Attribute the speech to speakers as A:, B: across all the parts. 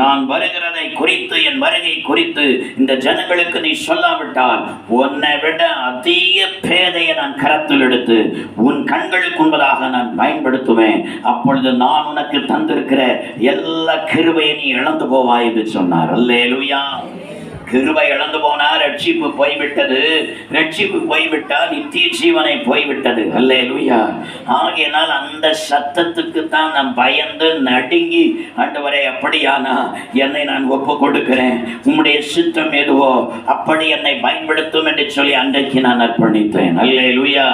A: நான் வருகிறதை குறித்து என் வருகை குறித்து இந்த ஜனங்களுக்கு நீ சொல்லாவிட்டால் உன்னை விட அதிக பேதையை நான் கரத்தில் எடுத்து உன் கண்களுக்கு உண்பதாக நான் பயன்படுத்துவேன். அப்பொழுது நான் உனக்கு தந்திருக்கிற எல்லா கிருபையை நீ இழந்து போவாய் என்று சொன்னார். அல்லேலுயா. கிருபை இழந்து போனா ரட்சிப்பு போய்விட்டது. ரட்சிப்பு போய்விட்டால் நித்திய ஜீவனை போய்விட்டது. அல்லே லூயா ஆகையினால் அந்த சத்தத்துக்கு தான் நான் பயந்து நடுங்கி ஆண்டவரே அப்படியானா என்னை நான் ஒப்பு கொடுக்கிறேன். உம்முடைய சித்தம் எதுவோ அப்படி என்னை பயன்படுத்தும் என்று சொல்லி அன்றைக்கு நான் அர்ப்பணித்தேன். அல்லே லூயா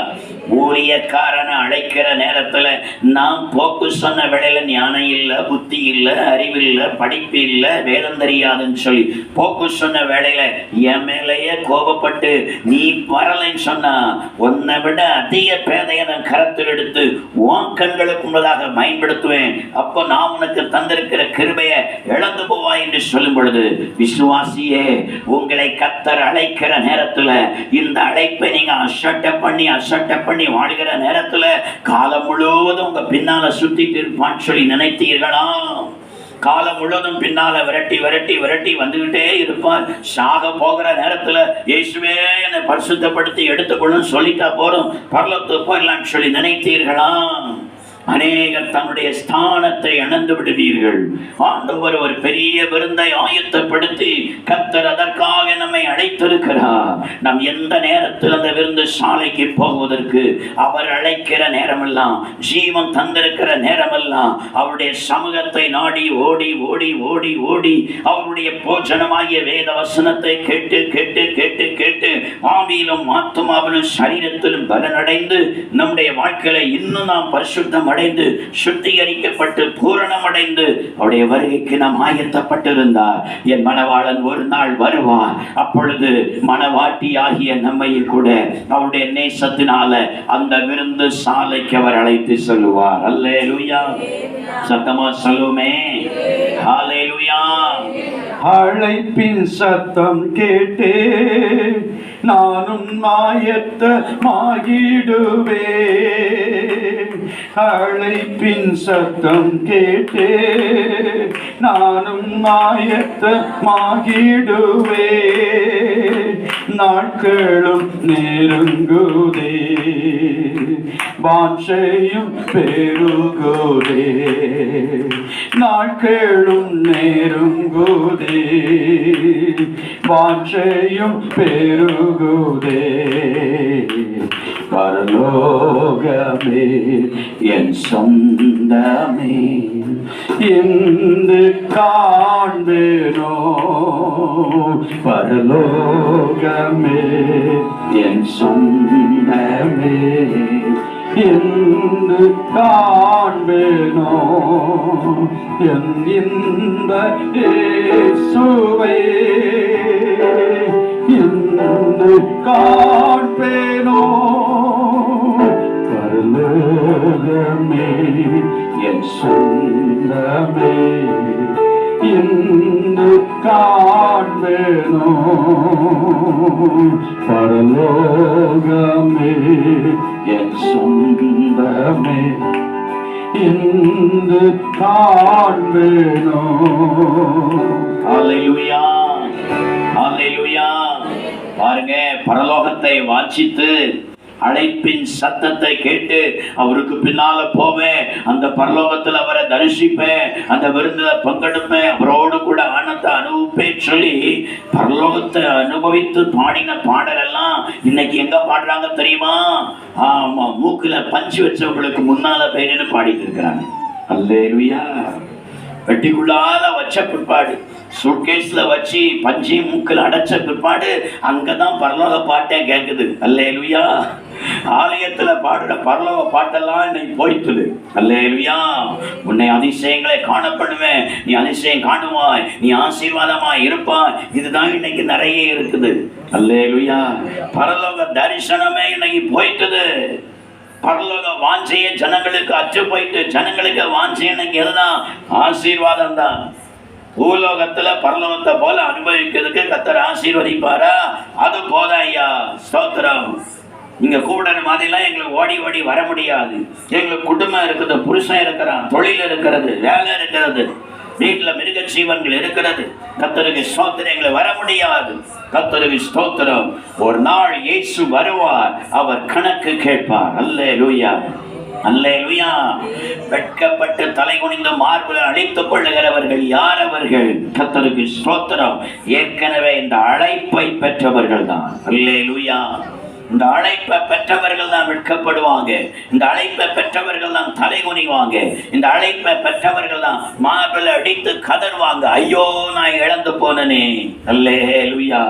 A: ஊழியக்காரனை அழைக்கிற நேரத்தில் நான் போக்கு சொன்ன வேளையில ஞானம் இல்லை புத்தி இல்லை அறிவு இல்லை படிப்பு இல்லை வேதம் தெரியாதுன்னு சொல்லி போக்கு சொன்ன வேலையில என் மேலேயே கோபப்பட்டு நீ வரலைன்னு சொன்னா உன்னை விட அதிக பேதையை நான் கரத்தில் எடுத்து உன் கண்களுக்கு முன்னதாக பயன்படுத்துவேன். அப்போ நான் உனக்கு தந்திருக்கிற கிருபையை இழந்து போவாய் என்று சொல்லும் பொழுது விசுவாசியே உங்களை கத்தர் அழைக்கிற நேரத்துல இந்த அழைப்பை நீங்க அசட்டை பண்ணி அசட்டை பண்ணி வாழ்கிற நேரத்துல காலம் முழுவதும் உங்க பின்னால சுத்திட்டு இருப்பான்னு சொல்லி நினைத்தீர்களா? காலம் முழுவதும் பின்னால விரட்டி விரட்டி விரட்டி வந்துகிட்டே இருப்பான் சாக போகிற நேரத்துல இயேசுவே என்னை பரிசுத்தப்படுத்தி எடுத்துக்கொள்ளும் சொல்லிட்டா போறோம் பரலத்து போயிடலாம்னு சொல்லி நினைத்தீர்களா? அநேகர் தன்னுடைய ஸ்தானத்தை இழந்து விடுவீர்கள். ஆண்டவர் ஒரு பெரிய விருந்தை ஆயத்தப்படுத்தி கத்தர் அதற்காக நம்மை அழைத்திருக்கிறார். நாம் எந்த நேரத்தில் அந்த விருந்து சாலைக்கு போவதற்கு அவர் அழைக்கிற நேரமெல்லாம் ஜீவன் தந்திருக்கிற நேரமெல்லாம் அவருடைய சமூகத்தை நாடி ஓடி ஓடி ஓடி ஓடி அவருடைய போஜனமாகிய வேத வசனத்தை கேட்டு கேட்டு கேட்டு கேட்டு ஆவியிலும் ஆத்துமாவிலும் சரீரத்திலும் பலனடைந்து நம்முடைய வாழ்க்கையில இன்னும் நாம் பரிசுத்தம் அடைந்து சுத்திகரிக்கப்பட்டு பூரணம் அடைந்து அவருடைய வருகைக்கு நாம் ஆயத்தப்பட்டிருந்தார். என் மனவாளன் ஒரு நாள் வருவார். அப்பொழுது மணவாட்டி ஆகிய நம்மையும் கூட அவருடைய நேசத்தினால அந்த விருந்து சாலைக்கு அவர் அழைத்து சொல்லுவார். அல்லே சத்தமா சொல்லுமே. ஹalleluya.
B: அழைப்பின் சத்தம் கேட்டே நானும் மாயத்த மாயத்தமாகிடுவே அழைப்பின் சத்தம் கேட்டே நானும் மாயத்த மாகிடுவே. நாட்களும் நெருங்குதே. வாஞ்சையும் பெருகுதே. நாட்களும் நெருங்குதே. வாஞ்சையும் பெருகுதே. பரலோகமே என் சொந்தமே. என்று காண்பேனோ பரலோகமே என் சொந்தமே. என்று காண்பேனோ என் இந்த சுவை என்று கா சொந்தமே இன்று காண்பேனோ பரலோகமே என் சொந்தமே இன்று காண்பேனோ
A: அலையுயா அலையுயா பாருங்க பரலோகத்தை வாஞ்சித்து அழைப்பின் சத்தத்தை கேட்டு அவருக்கு பின்னால போவேன் அந்த பரலோகத்தில் அவரை தரிசிப்பேன் அந்த விருந்தில பங்கெடுப்பேன் அவரோடு கூட ஆனத்தை அனுபவிப்பேன் சொல்லி பரலோகத்தை அனுபவித்து பாடின பாடலெல்லாம் இன்னைக்கு எங்க பாடுறாங்க தெரியுமா? ஆமா மூக்குல பஞ்சு வச்சவங்களுக்கு முன்னால பேரின்னு பாடிட்டு இருக்கிறாங்க. அல்லேருயா வெட்டிக்குள்ளால வச்ச பிற்பாடு. சூட்கேஸ்ல வச்சு பஞ்சி மூக்கில் அடைச்ச பிற்பாடு அங்கதான் பரலோக பாட்டே கேட்குது அல்லேலுயா. ஆலயத்துல பாடுற பரலோக பாட்டெல்லாம் இன்னைக்கு போய்த்துது. அல்லேலுயா. உன்னை அதிசயங்களை காணப்படுவேன் நீ அதிசயம் காணுவாய். நீ ஆசீர்வாதமாய் இருப்பாய். இதுதான் இன்னைக்கு நிறைய இருக்குது. அல்லேலுயா. பரலோக தரிசனமே இன்னைக்கு போய்த்துது. பரலோக வாஞ்சைய ஜனங்களுக்கு அச்சு போயிட்டு ஜனங்களுக்கு வாஞ்சை இன்னைக்கு எதுதான் ஆசீர்வாதம் தான். பூலோகத்துல பரலோகத்தை போல அனுபவிக்கிறதுக்கு கத்தர் ஆசீர்வதிப்பாரா? அது போதா ஐயா. ஸ்தோத்திரம். நீங்க கூப்பிடுற மாதிரிலாம் எங்களுக்கு ஓடி ஓடி வர முடியாது. எங்களுக்கு குடும்பம் இருக்குது புருஷன் இருக்கிறான் தொழில் இருக்கிறது வேலை இருக்கிறது. வீட்டில் மிருக ஜீவன்கள் இருக்கிறது. கத்தருக்கு ஸ்தோத்திரம் எங்களை வர முடியாது. கத்தருக்கு ஸ்தோத்திரம். ஒரு நாள் இயேசு வருவார். அவர் கணக்கு கேட்பார். அல்லே லூயா அல்லேலூயா. வெட்கப்பட்டு தலை குனிந்து மார்பில் அழைத்துக் கொள்ளுகிறவர்கள் யார் அவர்கள்? கத்தருக்கு ஸ்தோத்திரம். ஏற்கனவே இந்த அழைப்பை பெற்றவர்கள் தான் அல்லேலூயா. இந்த அழைப்பை பெற்றவர்கள் தான் வெட்கப்படுவாங்க. இந்த அழைப்பை பெற்றவர்கள் தான் தலை குனிவாங்க இந்த அழைப்பை பெற்றவர்கள் தான் மார்பில் அடித்து கதர்வாங்க. ஐயோ நான் இழந்து போனனே. அல்லே லுயா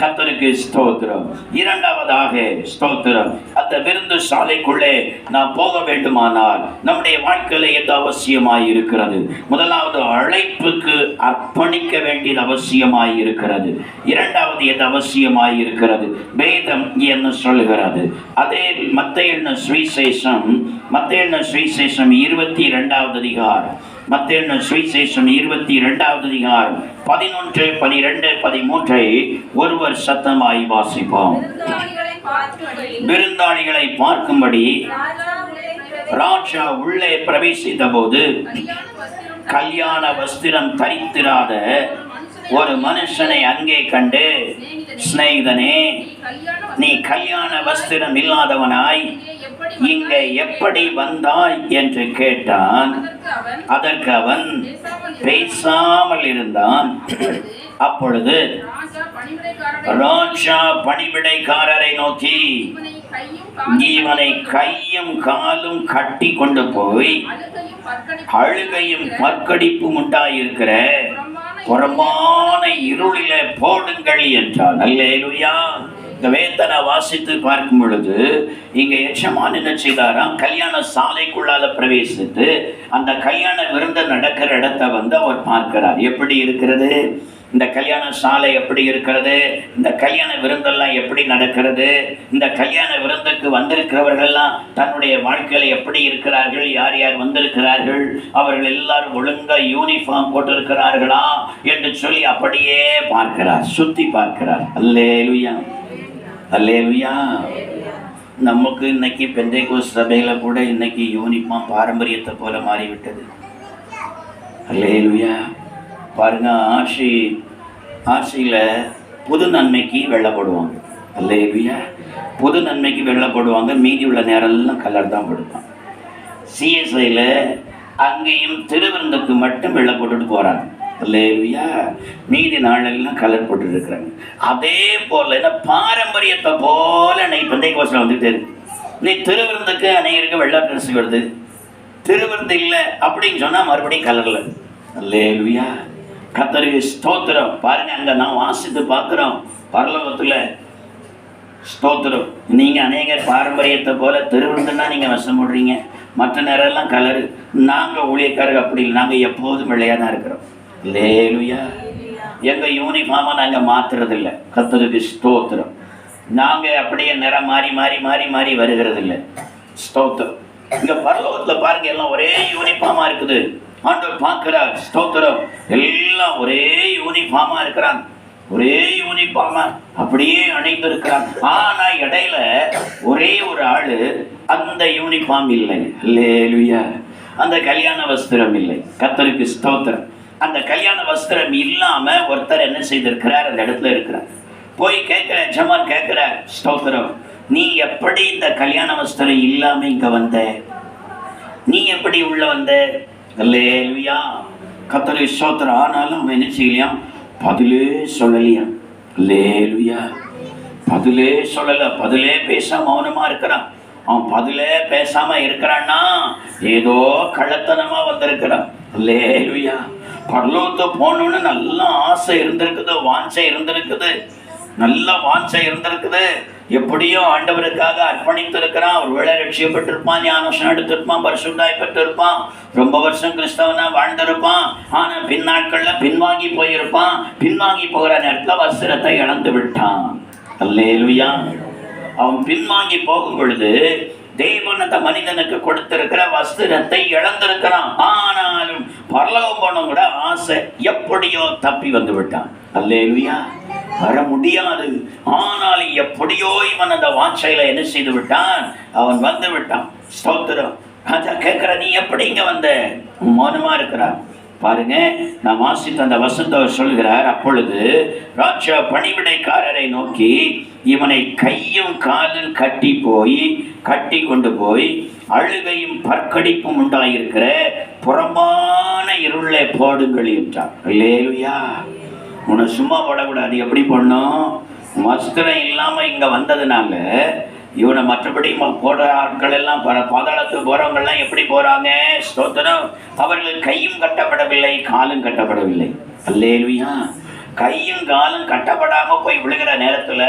A: கத்தருக்கு ஸ்தோத்திரம். இரண்டாவதாக ஸ்தோத்திரம். அந்த விருந்து சாலைக்குள்ளே நாம் போக வேண்டுமானால் நம்முடைய வாழ்க்கையில எது அவசியமாய் இருக்கிறது? முதலாவது அழைப்புக்கு அர்ப்பணிக்க வேண்டியது அவசியமாய் இருக்கிறது. இரண்டாவது எது அவசியமாய் இருக்கிறது? வேதம் என்ன சொல்லுகிறது? அதே மத்திய சுவிசேஷம் மத்திய சுவிசேஷம் இருபத்தி இரண்டாவது அதிகாரம். மத்திய சுவிசேஷம் இருபத்தி இரண்டாவது அதிகாரம். பதினொன்று பனிரெண்டு பதிமூன்றை ஒருவர் சத்தமாய் வாசிப்போம்.
C: விருந்தாளிகளை பார்க்கும்படி ராஜா உள்ளே
A: பிரவேசித்த போது
C: கல்யாண வஸ்திரம்
A: கல்யாண வஸ்திரம் தரித்திராத ஒரு மனுஷனை அங்கே கண்டு சிநேகிதனே நீ கல்யாண வஸ்திரம் இல்லாதவனாய் இங்கே எப்படி வந்தாய் என்று கேட்டான்.
C: அதற்கு அவன் பேசாமல்
A: இருந்தான். அப்பொழுது
C: ராஜா
A: பணிவிடைக்காரரை நோக்கி
C: இவனை கையும் காலும்
A: கட்டி கொண்டு போய்
C: அழுகையும் பற்கடிப்பும்
A: உண்டாயிருக்கிற புறமான இருளில போடுங்கள் என்றார் அல்லேலுயா. இந்த வேதனை வாசித்து பார்க்கும் பொழுது இங்க எச்சமான் என்ன செய்தாராம்? கல்யாண சாலைக்குள்ளால பிரவேசித்து அந்த கல்யாண விருந்த நடக்கிற இடத்தை வந்து அவர் பார்க்கிறார். எப்படி இருக்கிறது? இந்த கல்யாண சாலை எப்படி இருக்கிறது? இந்த கல்யாண விருந்தெல்லாம் எப்படி நடக்கிறது? இந்த கல்யாண விருந்துக்கு வந்திருக்கிறவர்கள்லாம் தன்னுடைய வாழ்க்கையில் எப்படி இருக்கிறார்கள்? யார் யார் வந்திருக்கிறார்கள்? அவர்கள் எல்லாரும் ஒழுங்காக யூனிஃபார்ம் போட்டிருக்கிறார்களா? என்று சொல்லி அப்படியே பார்க்கிறார் சுற்றி பார்க்கிறார். அல்லேலுயா. அல்லேவியா நமக்கு இன்னைக்கு பெந்தைகோஸ் சபையில் கூட இன்னைக்கு யூனிஃபார்ம் பாரம்பரியத்தை போல மாறிவிட்டது. அல்லேலுயா. பாருங்க ஆட்சி ஆட்சியில் புது நன்மைக்கு வெள்ளை போடுவாங்க அல்லேலுயா. புது நன்மைக்கு வெள்ளை போடுவாங்க மீதி உள்ள நேரம்லாம் கலர் தான் போடுவாங்க சிஎஸ்ஐயில் அங்கேயும் திருவிருந்துக்கு மட்டும் வெள்ளை போட்டுட்டு போகிறாங்க இல்லையா மீதி நாளெல்லாம் கலர் போட்டுட்டு இருக்கிறாங்க அதே போல் என்ன பாரம்பரியத்தை போல் இன்னைக்கு பந்தய கோஷம் வந்துகிட்டே இருக்கு. நீ திருவிருந்துக்கு அநேகருக்கு வெள்ளை ட்ரெஸ் வருது திருவிருந்து இல்லை அப்படின்னு சொன்னால் மறுபடியும் கலரில். இல்லையா கத்தருக்கு ஸ்தோத்திரம். பாருங்க அங்கே நான் வாசித்து பார்க்குறோம். பரலோகத்தில் ஸ்தோத்திரம். நீங்கள் அநேகர் பாரம்பரியத்தை போல திருவிருந்துன்னா நீங்கள் வசம் போடுறீங்க. மற்ற நேரம் எல்லாம் கலரு. நாங்கள் ஊழியக்காரர்கள் அப்படி இல்லை. நாங்கள் எப்போதும் வெள்ளையாக தான் இருக்கிறோம். லேலுயா எங்கள் யூனிஃபார்மை நாங்கள் மாற்றுறதில்ல இல்ல கத்தருக்கு ஸ்தோத்திரம். நாங்கள் அப்படியே நிறம் மாறி மாறி மாறி மாறி வருகிறது இல்ல ஸ்தோத்திரம். இங்க பரலோகத்துல பாருங்க எல்லாம் ஒரே யூனிஃபார்மாக இருக்குது. ஆண்டவர் பார்க்கிறார். ஸ்தோத்திரம். எல்லாம் ஒரே யூனிஃபார்மாக இருக்கிறாங்க. ஒரே யூனிஃபார்மா அப்படியே அணிந்து இருக்கிறாங்க ஆனா இடையில ஒரே ஒரு ஆளு அந்த யூனிஃபார்ம் இல்லை. லேலுயா அந்த கல்யாண வஸ்திரம் இல்லை. கத்தருக்கு ஸ்தோத்திரம். அந்த கல்யாண வஸ்திரம் இல்லாம ஒருத்தர் என்ன செய்திருக்கிறார்? அந்த இடத்துல இருக்கிறார். போய் கேட்கிற ஜமான் கேட்கிற ஸ்தோத்திரம். நீ எப்படி இந்த கல்யாண வஸ்திரம் இல்லாம இங்க வந்த? நீ எப்படி உள்ள வந்த? இல்லையா கத்தரை ஸ்தோத்திரம். ஆனாலும் அவன் என்ன செய்யலையாம் பதிலே சொல்லலையாம் இல்லையா பதிலே சொல்லல. பதிலே பேசாம மௌனமா இருக்கிறான். அவன் பதிலே பேசாம இருக்கிறான்னா ஏதோ கள்ளத்தனமா வந்திருக்கிறான். இல்லையா பரலோகத்தை போகணும்னு நல்லா ஆசை இருந்திருக்குது வாஞ்சை இருந்திருக்குது. நல்ல வாஞ்சை இருந்திருக்குது. எப்படியோ ஆண்டவருக்காக அர்ப்பணித்து இருக்கிறான் ஒரு வேளை ரட்சியப்பட்டிருப்பான் ஞானசனம் எடுத்திருப்பான் பரிசுண்டாய் பெற்றிருப்பான். ரொம்ப வருஷம் கிறிஸ்தவனா வாழ்ந்திருப்பான். பின் நாட்களில் பின்வாங்கி போயிருப்பான். பின்வாங்கி போகிற நேரத்தில் வஸ்திரத்தை இழந்து விட்டான். அல்லேலுயா. அவன் பின்வாங்கி போகும் பொழுது தேவன் அந்த மனிதனுக்கு கொடுத்திருக்கிற வஸ்திரத்தை இழந்திருக்கிறான். ஆனாலும் பரலோகம் போன கூட ஆசை எப்படியோ தப்பி வந்து விட்டான். அல்லேலுயா. வர முடியாது. ஆனால் எப்படியோ இவன் அந்த வாட்சையில என்ன செய்து விட்டான்? அவன் வந்து விட்டான். ஸ்தோத்திரம். ராஜா கேட்கிற நீ எப்படி இங்க வந்த? மௌனமா இருக்கிறான். பாருங்க நான் வாசித்த அந்த வசந்தவர் சொல்கிறார் அப்பொழுது ராஜா பணிவிடைக்காரரை நோக்கி இவனை கையும் காலும் கட்டி போய் கட்டி கொண்டு போய் அழுகையும் பற்கடிப்பும் உண்டாயிருக்கிற புறமான இருளை போடுங்கள் என்றார். இல்லையா உன்னை சும்மா போடக்கூடாது. எப்படி பண்ணும் வஸ்திரம் இல்லாமல் இங்கே வந்ததுனால இவனை மற்றபடி ம- போற ஆட்கள் எல்லாம் பர பாதாளத்துக்கு போறவங்க எப்படி போறாங்க? ஸ்தோத்திரம். அவர்கள் கையும் கட்டப்படவில்லை காலும் கட்டப்படவில்லை. அல்லேலுயா. கையும் காலும் கட்டப்படாம போய் விழுகிற நேரத்துல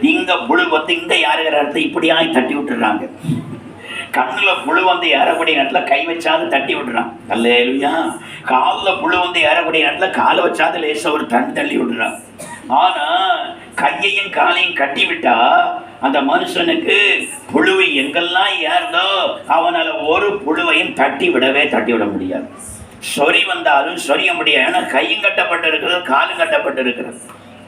A: இங்க புழு வந்து இங்க யாருகிற இடத்த இப்படியாய் தட்டி விட்டுறாங்க. கண்ணுல புழு வந்து ஏறக்கூடிய நேரத்துல கை வச்சாது தட்டி விடுறான் அல்லேலுயா. காலில் புழு வந்து ஏறக்கூடிய நேரத்துல காலை வச்சாது லேசாக ஒரு தண்ணி தள்ளி விடுறான் ஆனா கையையும் காலையும் கட்டி விட்டா அந்த மனுஷனுக்கு புழுவை எங்கெல்லாம் ஏறதோ அவனால ஒரு புழுவையும் தட்டி விடவே தட்டி விட முடியாது. சொறி வந்தாலும் சொரிய முடியாது. ஏன்னா கையும் கட்டப்பட்டு இருக்கிறது காலும் கட்டப்பட்டு இருக்கிறது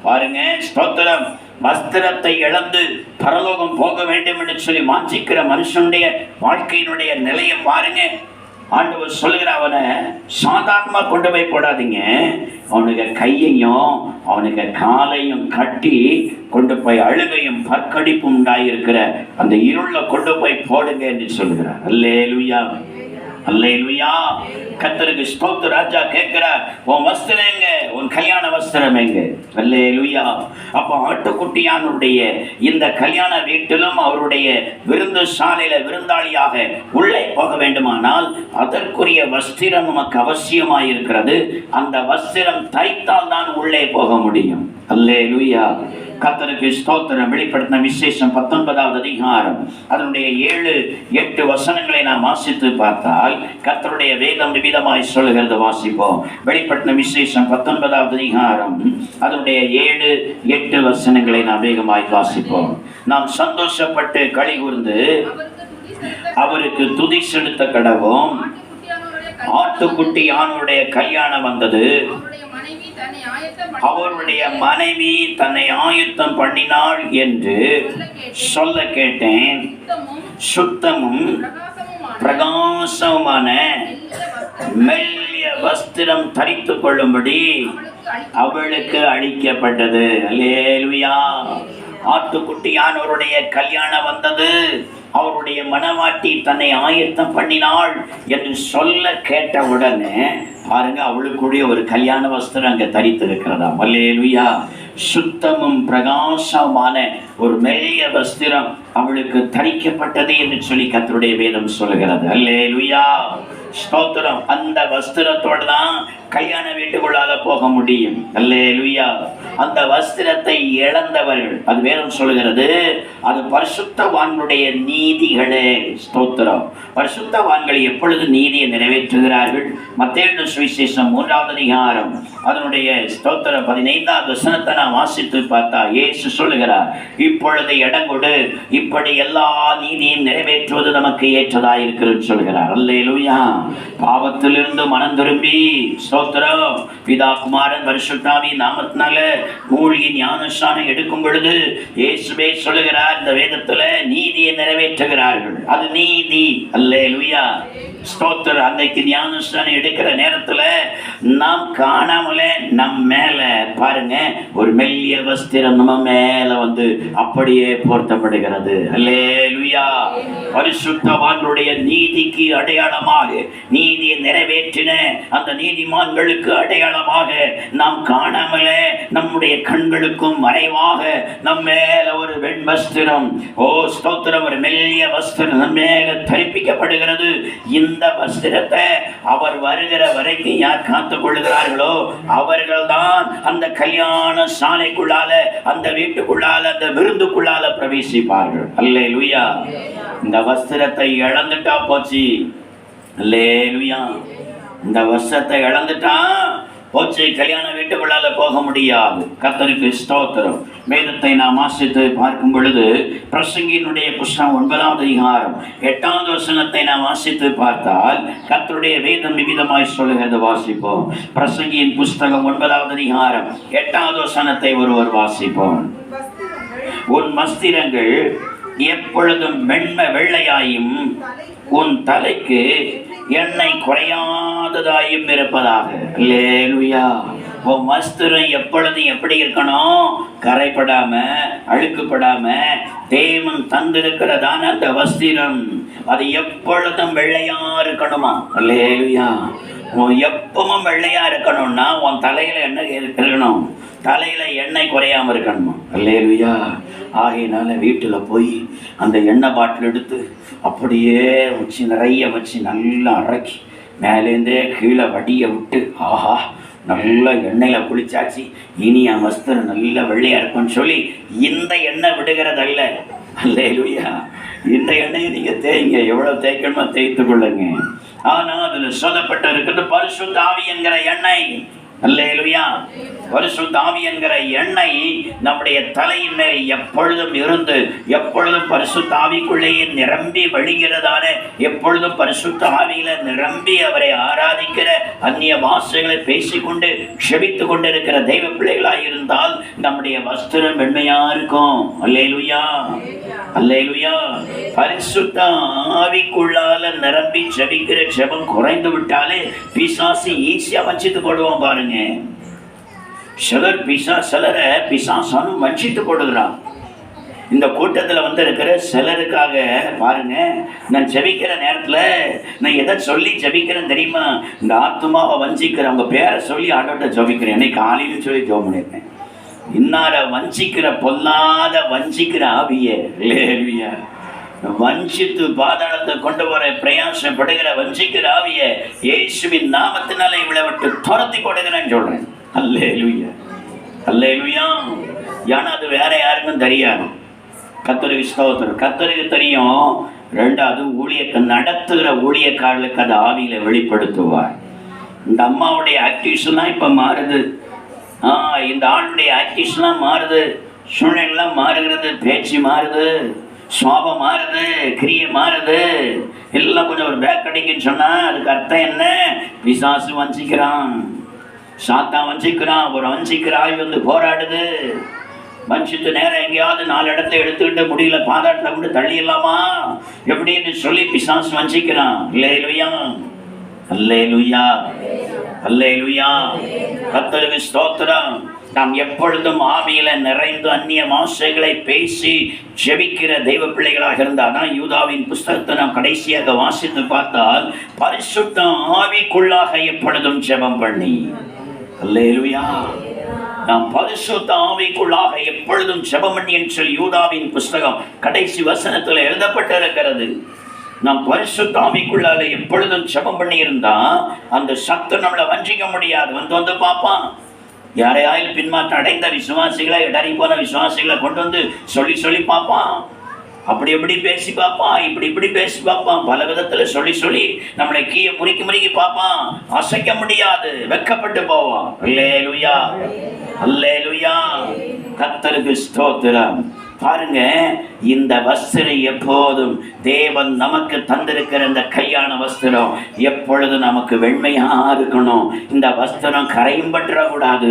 A: பாருங்க ஸ்தோத்திரம். வஸ்திரத்தை இழந்து பரலோகம் போக வேண்டும் என்று சொல்லி வாஞ்சிக்கிற மனுஷனுடைய வாழ்க்கையினுடைய நிலையை பாருங்க. ஆண்டவர் சொல்லுகிற அவனை சாதாரணமா கொண்டு போய் போடாதீங்க. அவனுக்கு கையையும் அவனுக்கு காலையும் கட்டி கொண்டு போய் அழுகையும் பற்கடிப்பும் உண்டாயிருக்கிற அந்த இருளை கொண்டு போய் போடுங்க என்று சொல்கிறார் அல்லே லுய்யா கத்தருக்கு ஸ்தோத்து ராஜா கேட்கிறார் உன் வஸ்திரம் எங்க? உன் கல்யாண வஸ்திரம் எங்க? அல்லேலுயா. அப்போ ஆட்டுக்குட்டியானுடைய இந்த கல்யாண வீட்டிலும் அவருடைய விருந்து சாலையில விருந்தாளியாக உள்ளே போக வேண்டுமானால் அதற்குரிய வஸ்திரம் நமக்கு அவசியமாயிருக்கிறது. அந்த வஸ்திரம் தைத்தால் தான் உள்ளே போக முடியும். அல்லே லுயா கத்தருக்கு ஸ்தோத்திரம் வெளிப்படுத்தின விசேஷம் பத்தொன்பதாவது அதிகாரம். அதனுடைய ஏழு எட்டு வசனங்களை நாம் வாசித்து பார்த்தால் கர்த்தருடைய வேதம் விதமாய் சொல்லுகிறது வாசிப்போம். வெளிப்பட்டின விசேஷம் பத்தொன்பதாவது அதிகாரம். அதனுடைய ஏழு எட்டு வசனங்களை நாம் வேகமாய் வாசிப்போம். நாம் சந்தோஷப்பட்டு களி கூர்ந்து
C: அவருக்கு துதி செலுத்த
A: கடவும் ஆட்டுக்குட்டி ஆணுடைய கல்யாணம் வந்தது.
C: அவருடைய மனைவி தன்னை ஆயுத்தம்
A: பண்ணினாள் என்று சொல்ல கேட்டேன்.
C: சுத்தமும்
A: பிரகாசமான
C: மெல்லிய வஸ்திரம்
A: தரித்து கொள்ளும்படி
C: அவளுக்கு அளிக்கப்பட்டது.
A: அளிக்கப்பட்டது ஆட்டுக்குட்டியானவருடைய கல்யாணம் வந்தது. அவருடைய மனவாட்டி தன்னை ஆயத்தம் பண்ணினாள் என்று சொல்ல கேட்ட உடனே பாருங்க அவளுக்குடைய ஒரு கல்யாண வஸ்திரம் அங்கே தரித்து இருக்கிறதா அல்லேலுயா சுத்தமும் பிரகாசமான ஒரு மெல்லிய வஸ்திரம் அவளுக்கு தரிக்கப்பட்டது என்று சொல்லி கத்தருடைய வேதம் சொல்லுகிறது. அல்லேலுயா ஸ்தோத்திரம். அந்த வஸ்திரத்தோடு தான் கல்யாண வீட்டுக்குள்ளால போக முடியும். அல்லே லுய்யா அந்த வஸ்திரத்தை இழந்தவர்கள். அது வேதம் சொல்லுகிறது அது பரிசுத்தவான்களுடைய நீதிகளே. ஸ்தோத்திரம். பரிசுத்தவான்கள் எப்பொழுது நீதியை நிறைவேற்றுகிறார்கள்? மத்தேண்டு சுவிசேஷம் மூன்றாவது அதிகாரம். அதனுடைய ஸ்தோத்திர பதினைந்தாவது வசனத்தை நான் வாசித்து பார்த்தா இயேசு சொல்லுகிறார் இப்பொழுது இடங்கொடு இப்படி எல்லா நீதியும் நிறைவேற்றுவது நமக்கு ஏற்றதா இருக்கிறது சொல்கிறார் அல்லேலூயா. பாவத்திலிருந்து மனம் திரும்பி ஸ்தோத்திரம். பிதா குமாரன் பரிசுத்தாமி நாமத்தினால மூழ்கி ஞானஸ்தானம் எடுக்கும் பொழுது இயேசுவே சொல்லுகிறார் இந்த வேதத்துல நீதியை நிறைவேற்றுகிறார்கள். அது நீதி. அல்லேலூயா. ஸ்தோத்திர அன்னைக்கு ஞானஸ்தானம் எடுக்கிற நேரத்துல நாம் காணாமலே நம் மேல பாருங்க ஒரு மெல்லிய வஸ்திரம் நம்ம மேல வந்து அப்படியே போர்த்தப்படுகிறது. அல்லேலுயா. பரிசுத்தவான்களுடைய நீதிக்கு அடையாளமாக நீதியை நிறைவேற்றின அந்த நீதிமான்களுக்கு அடையாளமாக நாம் காணாமலே நம்முடைய கண்களுக்கும் மறைவாக நம் மேல ஒரு வெண் வஸ்திரம். ஓ ஸ்தோத்திரம். ஒரு மெல்லிய வஸ்திரம் நம் மேல தரிப்பிக்கப்படுகிறது. இந்த வஸ்திரத்தை அவர் வருகிற வரைக்கும் யார் காத்துக் கொள்கிறார்களோ அவர்கள்தான் அந்த கல்யாண சாலைக்குள்ளால அந்த வீட்டுக்குள்ளால அந்த விருந்துக்குள்ளால பிரவேசிப்பார்கள். அல்லே லுயா இந்த வஸ்திரத்தை இழந்துட்டா போச்சு. அல்லே லுயா இந்த வஸ்திரத்தை இழந்துட்டான் போச்சு கல்யாண வீட்டுக்குள்ளால போக முடியாது. கத்தருக்கு ஸ்தோத்திரம். வேதத்தை நாம் வாசித்து பார்க்கும் பொழுது பிரசங்கினுடைய புஸ்தகம் ஒன்பதாவது அதிகாரம் எட்டாவது வசனத்தை நாம் வாசித்து பார்த்தால் கத்தருடைய வேதம் விவிதமாய் சொல்லுகிறது வாசிப்போம். பிரசங்கியின் புஸ்தகம் ஒன்பதாவது அதிகாரம் எட்டாவது வசனத்தை ஒருவர் வாசிப்போம். உன் மஸ்திரங்கள் எப்பொழுதும் வெண்மை வெள்ளையாயும் உன் தலைக்கு எண்ணெய் குறையாததாயும் இருப்பதாக. அல்லேலூயா. உன் வஸ்திரம் எப்பொழுதும் எப்படி இருக்கணும் கரைப்படாம அழுக்குப்படாம தேவன் தந்திருக்கிறதான அந்த வஸ்திரம் அது எப்பொழுதும் வெள்ளையா இருக்கணுமா? லேலுயா உன் எப்பவும் வெள்ளையா இருக்கணும்னா உன் தலையில என்ன இருக்கணும் தலையில எண்ணெய் குறையாம இருக்கணுமா? அல்லேலுயா. ஆகையினால வீட்டுல போய் அந்த எண்ணெய் பாட்டில் எடுத்து அப்படியே வச்சு நிறைய வச்சு நல்லா அரைக்கி மேலேருந்தே கீழே வடியை விட்டு ஆஹா நல்லா எண்ணெயில் குளிச்சாச்சு. இனி என் வஸ்திரம் நல்லா வெள்ளையா இருக்கும்னு சொல்லி இந்த எண்ணெய் விடுகிறதல்ல. அல்லேலுயா. இந்த எண்ணெயை நீங்க தேய்ங்க. எவ்வளவு தேய்க்கணுமோ தேய்த்து கொள்ளுங்க. ஆனால் அதில் சொல்லப்பட்டிருக்கிறது பரிசுத்தாவி என்கிற எண்ணெய். அல்லேலுயா. பரிசுத்த என்கிற எண்ணெய் நம்முடைய தலையின் மேல் எப்பொழுதும் இருந்து எப்பொழுதும் பரிசு தாவிக்குள்ளேயே நிரம்பி வழிகிறதான எப்பொழுதும் பரிசுத்த ஆவியில நிரம்பி அவரை ஆராதிக்கிற அந்நிய வாசைகளை பேசிக்கொண்டு செபித்து கொண்டிருக்கிற தெய்வ பிள்ளைகளாக இருந்தால் நம்முடைய வஸ்திரம் வெண்மையா இருக்கும். அல்லேலுயா. அல்லேலுயா. பரிசுத்த ஆவிக்குள்ளால நிரம்பி ஜபிக்கிற ஜபம் குறைந்து விட்டாலே பிசாசி ஈஸியா வச்சுட்டு போடுவோம் பாருங்க. சிலர் பிசா சிலரை பிசாசானும் வஞ்சித்து போடுகிறான். இந்த கூட்டத்தில் வந்திருக்கிற சிலருக்காக பாருங்க நான் ஜெபிக்கிற நேரத்தில் நான் எதை சொல்லி ஜெபிக்கிறேன் தெரியுமா? இந்த ஆத்மாவை வஞ்சிக்கிற அவங்க பேரை சொல்லி ஆட்டோட்ட ஜெபிக்கிறேன். என்னை காலையில் சொல்லி ஜெபம் பண்ணியிருக்கேன். இன்னார வஞ்சிக்கிற பொல்லாத வஞ்சிக்கிற ஆவியே. இல்லையா வஞ்சித்து பாதாளத்தை கொண்டு வர பிரயாசப்படுகிற வஞ்சிக்கிற ஆவிய இயேசுவின் நாமத்தினால இவளை விட்டு துரத்தி கொடுக்கிறேன்னு சொல்றேன். அல்லே லுய்யா அல்லே லுய்யா ஏன்னா அது வேற யாருக்கும் தெரியாது. கத்தருக்கு ஸ்தோத்திரம். கத்தருக்கு தெரியும். ரெண்டாவது ஊழியத்தை நடத்துகிற ஊழியக்காரர்களுக்கு அது ஆவியில வெளிப்படுத்துவார். இந்த அம்மாவுடைய ஆக்டிவிஷன்லாம் இப்போ மாறுது. ஆ இந்த ஆளுடைய ஆக்டிவிஷன்லாம் மாறுது. சூழ்நிலாம் மாறுகிறது. பேச்சு மாறுது. சுவாபம் மாறுது கிரியை மாறுது. எல்லாம் கொஞ்சம் ஒரு பேக் அடிக்குன்னு சொன்னா அதுக்கு அர்த்தம் என்ன? பிசாசு வஞ்சிக்கிறான். சாத்தா வஞ்சிக்கிறான் ஒரு வஞ்சிக்கிற ஆய்வு வந்து போராடுது. வஞ்சித்து நேரம் எங்கேயாவது நாலு இடத்துல எடுத்துக்கிட்டு முடியல பாதாட்டில் கொண்டு தள்ளிடலாமா? எப்படின்னு சொல்லி பிசாசு வஞ்சிக்கிறான். இல்லையா அல்லே லுய்யா கத்தருக்கு ஸ்தோத்திரம். நாம் எப்பொழுதும் ஆவியில நிறைந்து அந்நிய மாசைகளை பேசி ஜெபிக்கிற தெய்வ பிள்ளைகளாக இருந்தால் தான் யூதாவின் புஸ்தகத்தை நாம் கடைசியாக வாசித்து பார்த்தால் பரிசுத்த ஆவிக்குள்ளாக எப்பொழுதும் ஜெபம் பண்ணி. அல்லேலுயா. நாம் பரிசுத்த ஆவிக்குள்ளாக எப்பொழுதும் ஜெபம் பண்ணி என்று சொல்லி யூதாவின் புஸ்தகம் கடைசி வசனத்தில் எழுதப்பட்டிருக்கிறது. நாம் பரிசுத்த ஆவிக்குள்ளால எப்பொழுதும் ஜெபம் பண்ணி இருந்தா அந்த சத்தம் நம்மளை வஞ்சிக்க முடியாது. வந்து வந்து பார்ப்பான். யாரையாயில் பின்மாற்றம் அடைந்த விசுவாசிகளை இடறி போன விசுவாசிகளை கொண்டு வந்து சொல்லி சொல்லி பார்ப்பான். அப்படி எப்படி பேசி பார்ப்பான் இப்படி இப்படி பேசி பார்ப்பான். பல விதத்துல சொல்லி சொல்லி நம்மளை கீழே முறுக்கி முறுக்கி பார்ப்பான். அசைக்க முடியாது வெக்கப்பட்டு போவான். அல்லேலுயா. அல்லேலுயா. கத்தருக்கு ஸ்தோத்திரம். பாருங்க இந்த வஸ்திரம் எப்போதும் தேவன் நமக்கு தந்திருக்கிற இந்த கையான வஸ்திரம் எப்பொழுதும் நமக்கு வெண்மையா இருக்கணும்? இந்த வஸ்திரம் கரையும் பற்றக்கூடாது.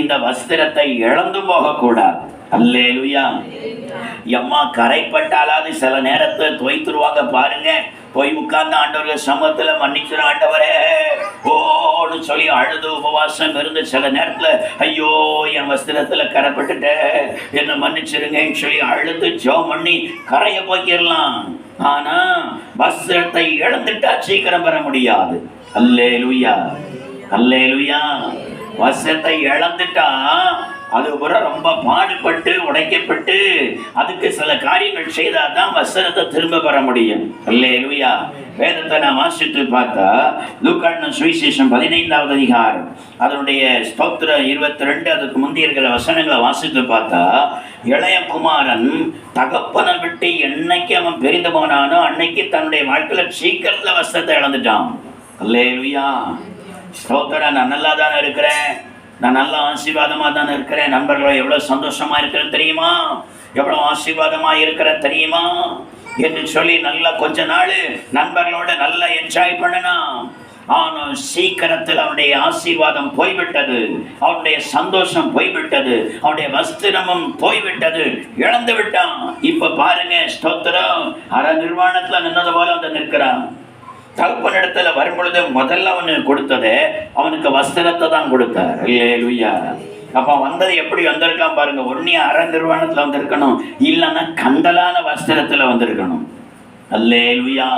A: இந்த வஸ்திரத்தை இழந்து போகக்கூடாது. அல்லேலுயா. எம்மா கரைப்பட்டாலாவது சில நேரத்தை துவைத்துருவாங்க பாருங்க. போய் உட்கார்ந்த ஆண்டவர்கள் சமத்துல மன்னிச்சிரு ஆண்டவரே. ஓன்னு சொல்லி அழுது உபவாசம் இருந்து சில நேரத்துல ஐயோ என் வஸ்திரத்துல கரைப்பட்டுட்டேன் என்ன மன்னிச்சிருங்கன்னு சொல்லி அழுது ஜோ பண்ணி கரையை போக்கிடலாம் ஆனா வஸ்திரத்தை இழந்துட்டா சீக்கிரம் பெற முடியாது. அல்லேலுயா அல்லேலுயா. வஸ்திரத்தை இழந்துட்டா அது ரொம்ப பாடுபட்டு உடைக்கப்பட்டு அதுக்கு சில காரியங்கள் செய்தால் தான் வசனத்தை திரும்ப பெற முடியும். அல்லேலூயா. வேதத்தை நான் வாசித்து பார்த்தா லூக்கான சுவிசேஷம் பதினைந்தாவது அதிகாரம். அதனுடைய ஸ்தோத்திர இருபத்தி ரெண்டு அதுக்கு முந்தைய இருக்கிற வசனங்களை வாசித்து பார்த்தா இளைய குமாரன் தகப்பனை விட்டு என்னைக்கு அவன் பிரிந்து போனானோ அன்னைக்கு தன்னுடைய வாழ்க்கையில் சீக்கிரத்தில் வசனத்தை இழந்துட்டான். அல்லேலூயா. ஸ்தோத்திர நான் நல்லா தானே இருக்கிறேன். நான் நல்ல ஆசீர்வாதமாக தானே இருக்கிறேன். நண்பர்களோ எவ்வளோ சந்தோஷமா இருக்கிறேன் தெரியுமா? எவ்வளோ ஆசீர்வாதமா இருக்கிறேன் தெரியுமா? என்று சொல்லி நல்லா கொஞ்ச நாள் நண்பர்களோட நல்லா என்ஜாய் பண்ணலாம். ஆனால் சீக்கிரத்தில் அவனுடைய ஆசீர்வாதம் போய்விட்டது. அவனுடைய சந்தோஷம் போய்விட்டது. அவனுடைய வஸ்திரமும் போய்விட்டது. இழந்து விட்டான். இப்போ பாருங்க ஸ்தோத்திரம். அற நிர்வாணத்தில் நின்னது போல வந்து நிற்கிறான். தகப்பனிடத்துல வரும் பொழுது முதல்ல அவனுக்கு கொடுத்தது அவனுக்கு வஸ்திரத்தை தான் கொடுத்தார். லுய்யா அப்பா வந்தது எப்படி வந்திருக்கான் பாருங்க. ஒன்னே அற நிர்வாணத்தில் வந்திருக்கணும். இல்லைன்னா கந்தலான வஸ்திரத்தில் வந்திருக்கணும். அல்லேலூயா.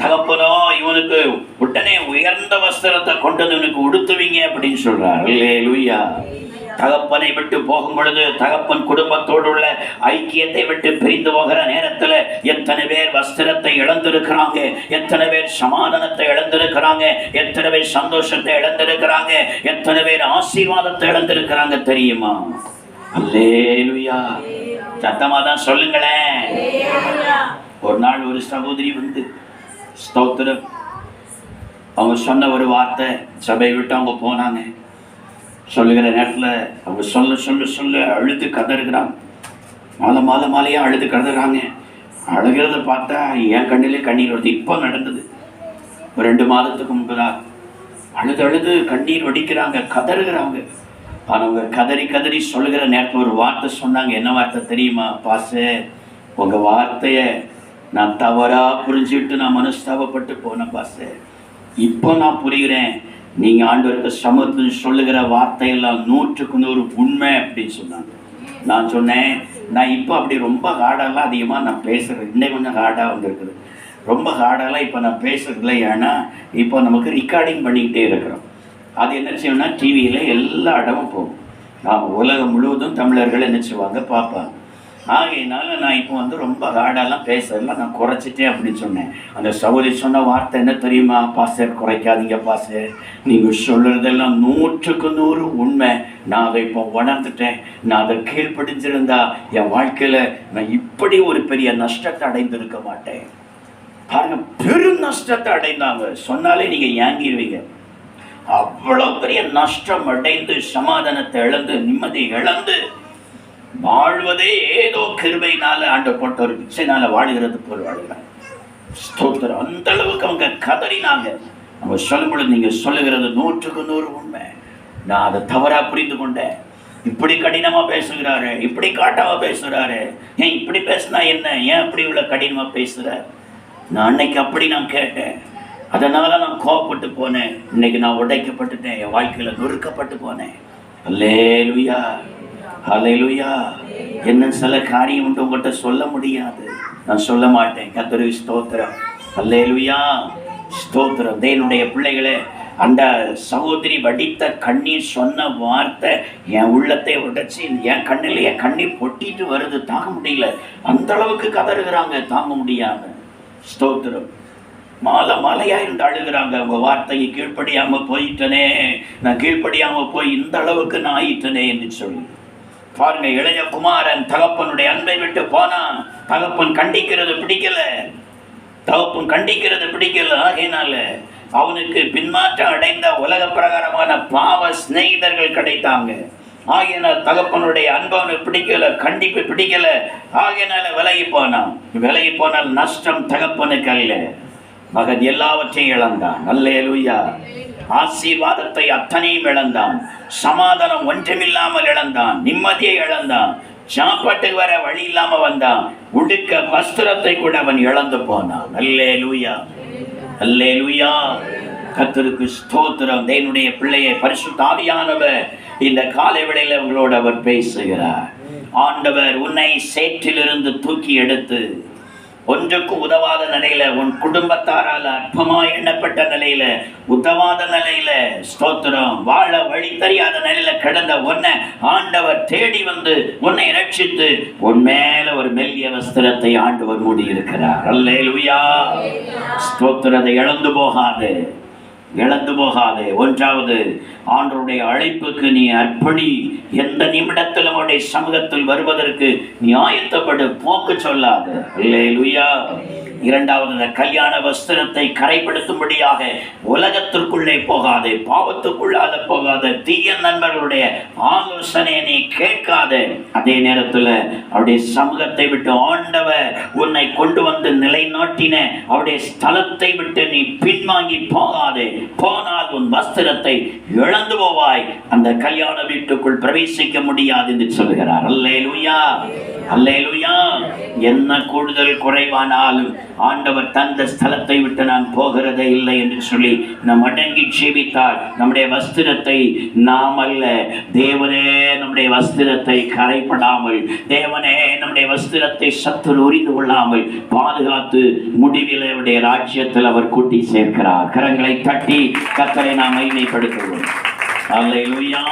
A: தகப்பனோ இவனுக்கு உடனே உயர்ந்த வஸ்திரத்தை கொண்டு வந்து இவனுக்கு உடுத்துவீங்க அப்படின்னு சொல்றார். லுய்யா தகப்பனை விட்டு போகும் பொழுது தகப்பன் குடும்பத்தோடு உள்ள ஐக்கியத்தை விட்டு பிரிந்து போகிற நேரத்துல எத்தனை பேர் வஸ்திரத்தை இழந்திருக்கிறாங்க? எத்தனை பேர் சமாதானத்தை இழந்திருக்கிறாங்க? எத்தனை பேர் சந்தோஷத்தை இழந்திருக்கிறாங்க? எத்தனை பேர் ஆசீர்வாதத்தை இழந்திருக்கிறாங்க தெரியுமா? அல்லேலுயா. சத்தமா தான் சொல்லுங்களேன். ஒரு நாள் ஒரு சகோதரி வந்து ஸ்தோத்திரம். அவங்க சொன்ன ஒரு வார்த்தை சபை விட்டு அவங்க போனாங்க. சொல்லுகிற நேரத்தில் அவங்க சொல்ல சொல்ல சொல்ல அழுது கதறுகிறான். மாலை மாலை மாலையாக அழுது கதறாங்க. அழுகிறத பார்த்தா என் கண்ணிலே கண்ணீர் வருது. இப்போ நடந்தது. ஒரு ரெண்டு மாதத்துக்கு முன்பதாக அழுது அழுது கண்ணீர் வடிக்கிறாங்க கதறுகிறாங்க. ஆனால் அவங்க கதறி கதறி சொல்லுகிற நேரத்தில் ஒரு வார்த்தை சொன்னாங்க. என்ன வார்த்தை தெரியுமா பாச? உங்கள் வார்த்தையை நான் தவறாக புரிஞ்சுக்கிட்டு நான் மனஸ்தாபப்பட்டு போனேன் பாச. இப்போ நான் புரிகிறேன். நீங்க ஆண்டவருக்கு சமூகத்தில் சொல்லுகிற வார்த்தையெல்லாம் நூற்றுக்கு நூறு உண்மை அப்படின்னு சொன்னாங்க. நான் சொன்னேன் நான் இப்போ அப்படி ரொம்ப ஹார்டெல்லாம் அதிகமாக நான் பேசுகிறேன் இன்னும் கொஞ்சம் ஹார்டாக வந்திருக்குது. ரொம்ப ஹார்டெல்லாம் இப்போ நான் பேசுறதில்ல ஏன்னா இப்போ நமக்கு ரெக்கார்டிங் பண்ணிக்கிட்டே இருக்கிறோம். அது என்ன செய்யணும்னா டிவியில் எல்லா இடமும் போகும். நாம் உலகம் முழுவதும் தமிழர்கள் என்ன செய்வாங்க பார்ப்பாங்க. ஆகையினால நான் இப்போ வந்து ரொம்ப ஹார்டெல்லாம் பேசல நான் குறைச்சிட்டேன் அப்படின்னு சொன்னேன். அந்த சௌரி சொன்ன வார்த்தை என்ன தெரியுமா? பாசர் குறைக்காதீங்க பாசர் நீங்கள் சொல்கிறதெல்லாம் நூற்றுக்கு நூறு உண்மை. நான் அதை இப்போ உணர்ந்துட்டேன். நான் அதை கீழ்ப்படிஞ்சிருந்தா என் வாழ்க்கையில் நான் இப்படி ஒரு பெரிய நஷ்டத்தை அடைந்திருக்க மாட்டேன். பாருங்க பெரும் நஷ்டத்தை அடைந்தாங்க. சொன்னாலே நீங்கள் ஏங்கிடுவீங்க அவ்வளோ பெரிய நஷ்டம் அடைந்து சமாதானத்தை இழந்து நிம்மதி இழந்து வாழ்வதே ஏதோ கிருபையினால ஆண்டு போட்ட ஒரு பிச்சைனால வாழுகிறது போல் வாழ்கிறாங்க ஸ்தோத்திரம். அந்த அளவுக்கு அவங்க கதறினாங்க. அவங்க சொல்லும் பொழுது நீங்க சொல்லுகிறது நூற்றுக்கு நூறு உண்மை. நான் அதை தவறா புரிந்து கொண்டேன். இப்படி கடினமா பேசுகிறாரு இப்படி காட்டாம பேசுகிறாரு ஏன் இப்படி பேசினா என்ன? ஏன் இப்படி உள்ள கடினமா பேசுற? நான் அன்னைக்கு அப்படி நான் கேட்டேன். அதனால நான் கோவப்பட்டு போனேன். இன்னைக்கு நான் உடைக்கப்பட்டுட்டேன். என் வாழ்க்கையில நொறுக்கப்பட்டு போனேன். அல்லேலுயா. ஹலையிலுயா என்ன சில காரியம் உண்டு உங்கள்கிட்ட சொல்ல முடியாது. நான் சொல்ல மாட்டேன். கத்தரு ஸ்தோத்திரம். அல்லேலுயா ஸ்தோத்திரம். தேனுடைய பிள்ளைகளே அந்த சகோதரி வடித்த கண்ணீர் சொன்ன வார்த்தை என் உள்ளத்தை உடைச்சி என் கண்ணில் என் கண்ணீர் பொட்டிட்டு வருது. தாங்க முடியல. அந்த அளவுக்கு கதறுகிறாங்க. தாங்க முடியாம. ஸ்தோத்திரம். மாலை மலையாக இருந்து அழுகிறாங்க. உங்க வார்த்தையை கீழ்ப்படியாம போயிட்டனே. நான் கீழ்ப்படியாம போய் இந்த அளவுக்கு நான் ஆயிட்டனே என்று சொல்லி. பாருங்க இளைய குமாரன் தகப்பனுடைய அன்பை விட்டு போனான். தகப்பன் கண்டிக்கிறது பிடிக்கல. தகப்பன் கண்டிக்கிறது பிடிக்கல. ஆகையினால அவனுக்கு பின்மாற்றம் அடைந்த உலக பிரகாரமான பாவ சிநேகிதர்கள் கிடைத்தாங்க. ஆகையினால் தகப்பனுடைய அன்பு பிடிக்கல கண்டிப்பு பிடிக்கல. ஆகையினால விலகி போனான். விலகி போனால் நஷ்டம் தகப்பனுக்கு அல்ல. மகன் எல்லாவற்றையும் இழந்தான். அல்லேலூயா. ஆசீர்வாதத்தை அத்தனையும் இழந்தான். சமாதானம் ஒன்றுமில்லாமல் இழந்தான். நிம்மதியை இழந்தான். சாப்பாட்டுக்கு வர வழி இல்லாம வந்தான். உடுக்க வஸ்திரத்தை கூட அவன் இழந்து போனான். அல்லே லூயா அல்லே லூயா கத்தருக்கு ஸ்தோத்திரம். தேவனுடைய பிள்ளையை பரிசுத்தாவியானவர் இந்த காலை வேளையில உங்களோட அவர் பேசுகிறார். ஆண்டவர் உன்னை சேற்றிலிருந்து தூக்கி எடுத்து ஒன்றுக்கு உதவாத நிலையில உன் குடும்பத்தாரால் அற்பமா எண்ணப்பட்ட நிலையில உதவாத நிலையில ஸ்தோத்திரம் வாழ வழி தெரியாத நிலையில கிடந்த உன்னை ஆண்டவர் தேடி வந்து உன்னை ரட்சித்து உன் மேல ஒரு மெல்லிய வஸ்திரத்தை ஆண்டவர் மூடி இருக்கிறார் அல்லேலுயா ஸ்தோத்திரத்தை இழந்து போகாது. இழந்து போகாதே. ஒன்றாவது ஆண்டருடைய அழைப்புக்கு நீ அர்ப்பணி. எந்த நிமிடத்திலும் அவருடைய சமூகத்தில் வருவதற்கு நீ ஆயத்தப்படு. போக்கு சொல்லாது. அல்லேலூயா. இரண்டாவது இந்த கல்யாண வஸ்திரத்தை கரைப்படுத்தும்படியாக உலகத்திற்குள்ளே போகாதே பாவத்துக்குள்ளாத போகாத தீய நண்பர்களுடைய ஆலோசனையை நீ கேட்காத. அதே நேரத்தில் அவருடைய சமூகத்தை விட்டு ஆண்டவர் உன்னை கொண்டு வந்து நிலைநாட்டின அவருடைய ஸ்தலத்தை விட்டு நீ பின்வாங்கி போகாதே. போனால் உன் வஸ்திரத்தை இழந்து போவாய். அந்த கல்யாண வீட்டுக்குள் பிரவேசிக்க முடியாது என்று சொல்கிறார் அல்லேலூயா. அல்லேலூயா. என்ன கூடுதல் குறைவானாலும் ஆண்டவர் தந்த ஸ்தலத்தை விட்டு நான் போகிறதே இல்லை என்று சொல்லி நம் அடங்கி ஜீவித்தால் நம்முடைய வஸ்திரத்தை நாம் அல்ல. தேவனே நம்முடைய வஸ்திரத்தை கரைப்படாமல் தேவனே நம்முடைய வஸ்திரத்தை சத்துரு உரிந்து கொள்ளாமல் பாதுகாத்து முடிவில் அவருடைய ராஜ்யத்தில் அவர் கூட்டி சேர்க்கிறார். கரங்களை தட்டி கத்தரை நாம் மைமைப்படுத்துவோம் அல்லேலூயா.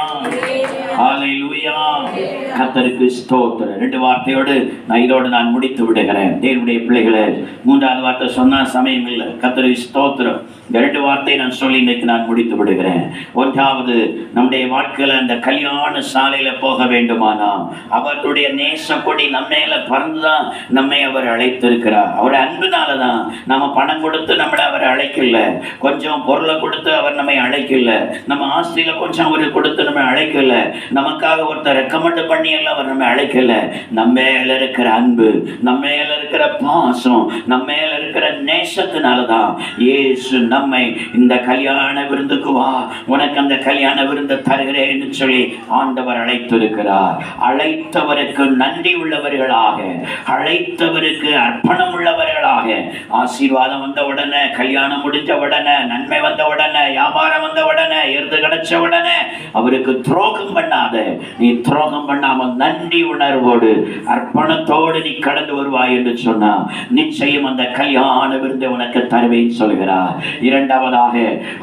A: கத்தருக்கு ஸ்தோத்திரம். ரெண்டு வார்த்தையோடு நான் இதோடு நான் முடித்து விடுகிறேன் தேவனுடைய பிள்ளைகளே மூன்றாவது வார்த்தை சொன்னா சமயம் இல்லை கத்தருக்கு ஸ்தோத்திரம். இந்த ரெண்டு வார்த்தையை நான் சொல்லி இன்னைக்கு நான் முடித்து விடுகிறேன். ஒன்றாவது நம்முடைய வாழ்க்கையில அந்த கல்யாண சாலையில போக வேண்டுமானா? அவருடைய நேச கொடி நம்ம பறந்து பறந்துதான் நம்மை அவர் அழைத்திருக்கிறார். அவருடைய அன்புனால தான் நம்ம பணம் கொடுத்து நம்மளை அவர் அழைக்கல. கொஞ்சம் பொருளை கொடுத்து அவர் நம்மை அழைக்கல. நம்ம ஆஸ்தியில கொஞ்சம் அவர் கொடுத்து நம்ம அழைக்கல. நமக்காக ஒருத்தர் ரெக்கமெண்ட் பண்ணி எல்லாம் அவர் நம்ம அழைக்கல. நம்ம மேல இருக்கிற அன்பு நம்ம மேல இருக்கிற பாசம் நம்ம மேல இருக்கிற நேசத்தினால தான் ஏசு நம்மை இந்த கல்யாண விருந்துக்கு வா. உனக்கு அந்த கல்யாண விருந்து தருகிறேன்னு சொல்லி ஆண்டவர் அழைத்திருக்கிறார். அழைத்தவருக்கு நன்றி உள்ளவர்களாக. அழைத்தவருக்கு அர்ப்பணம் உள்ளவர்களாக. ஆசீர்வாதம் வந்த உடனே கல்யாணம் முடிஞ்ச உடனே நன்மை வந்த உடனே வியாபாரம் வந்த உடனே எருது கிடைச்ச உடனே அவருக்கு துரோகம் பண்ணாத. நீ துரோகம் பண்ணாமல் நன்றி உணர்வோடு அர்ப்பணத்தோடு நீ கடந்து வருவாய் என்று சொன்னா நிச்சயம் அந்த கல்யாண விருந்தை உனக்கு தருவேன் சொல்கிறார். இரண்டாவதாக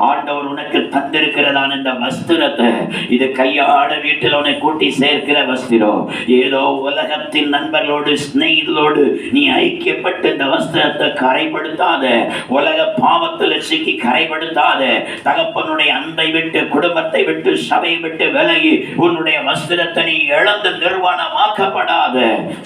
A: ஆண்டவர் உனக்கு தந்திருக்கிறதான இந்த வஸ்திரத்தை. இது கையாட வீட்டில் உன்னை கூட்டி சேர்க்கிற வஸ்திரம். ஏதோ உலகத்தின் நண்பர்களோடு சிநேகிதர்களோடு நீ ஐக்கியப்பட்டு இந்த வஸ்திரத்தை கரைப்படுத்தாத உலக பாவத்தில் சிக்கி கரைப்படுத்தாத தகப்பனுடைய அன்பை விட்டு குடும்பத்தை விட்டு சபையை விட்டு விலகி உன்னுடைய வஸ்திரத்தை நீ இழந்து நிர்வாணமாக்கப்படாத.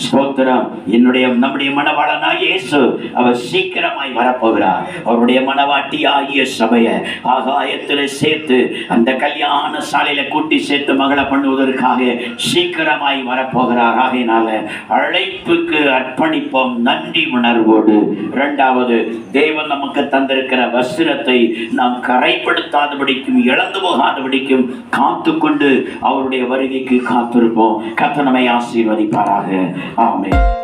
A: ஸ்தோத்திரம். என்னுடைய நம்முடைய மனவாளனாக இயேசு அவர் சீக்கிரமாய் வரப்போகிறார். அவருடைய மனவாட்டி ஆகிய சபையை ஆகாயத்தில் சேர்த்து அந்த கல்யாண சாலையில கூட்டி சேர்த்து மகளை பண்ணுவதற்காக சீக்கிரமாய் வரப்போகிறார். ஆகையினால அழைப்புக்கு அர்ப்பணிப்போம். நன்றி உணர்வோடு. இரண்டாவது தேவன் நமக்கு தந்திருக்கிற வஸ்திரத்தை நாம் கரைப்படுத்தாதபடிக்கும் இழந்து போகாதபடிக்கும் காத்து கொண்டு அவருடைய வருகைக்கு காத்திருப்போம். கத்தனமை ஆசீர்வதிப்பாராக. ஆமென்.